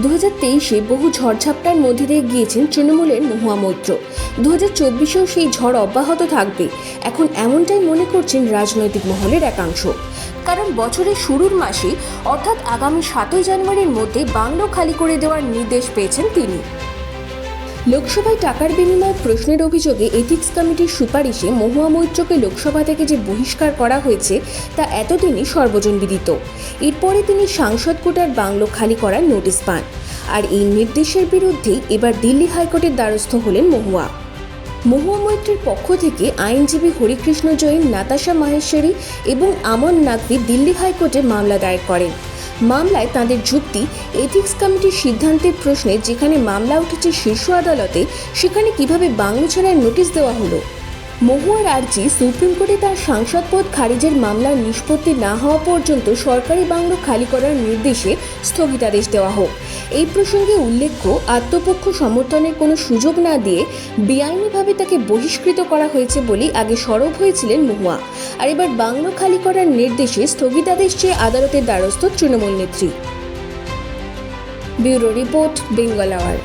দু হাজার তেইশে বহু ঝড়ঝাপটার মধ্যে দিয়ে গিয়েছেন তৃণমূলের মহুয়া মৈত্র দু হাজার চব্বিশেও সেই ঝড় অব্যাহত থাকবে। এখন এমনটাই মনে করছেন রাজনৈতিক মহলের একাংশ। কারণ বছরের শুরুর মাসে অর্থাৎ আগামী সাতই জানুয়ারির মধ্যে বাংলো খালি করে দেওয়ার নির্দেশ পেয়েছেন তিনি। লোকসভায় টাকার বিনিময়ে প্রশ্নের অভিযোগে এথিক্স কমিটির সুপারিশে মহুয়া মৈত্রকে লোকসভা থেকে যে বহিষ্কার করা হয়েছে, তা এতদিনই সর্বজনবিদিত এরপরে তিনি সাংসদ কোটার বাংলো খালি করার নোটিশ পান। আর এই নির্দেশের বিরুদ্ধেই এবার দিল্লি হাইকোর্টের দ্বারস্থ হলেন মহুয়া। মহুয়া মৈত্রের পক্ষ থেকে আইনজীবী হরিকৃষ্ণ জৈন, নাতাশা মাহেশ্বরী এবং আমন নাকভি দিল্লি হাইকোর্টে মামলা দায়ের করেন। মামলায় তাদের যুক্তি এথিক্স কমিটির সিদ্ধান্তের প্রশ্নে যেখানে মামলা উঠেছে শীর্ষ আদালতে, সেখানে কীভাবে বাংলা ছাড়ার নোটিশ দেওয়া হলো? মহুয়ার আর্জি সুপ্রিম কোর্টে তার সাংসদ পদ খারিজের মামলার নিষ্পত্তি না হওয়া পর্যন্ত সরকারি বাংলো খালি করার নির্দেশে স্থগিতাদেশ দেওয়া হোক। এই প্রসঙ্গে উল্লেখ্য, আত্মপক্ষ সমর্থনের কোনো সুযোগ না দিয়ে বেআইনিভাবে তাকে বহিষ্কৃত করা হয়েছে বলেই আগে সরব হয়েছিলেন মহুয়া। আর এবার বাংলো খালি করার নির্দেশে স্থগিতাদেশ চেয়ে আদালতের দ্বারস্থ তৃণমূল নেত্রী। Bureau report, Bengal hour.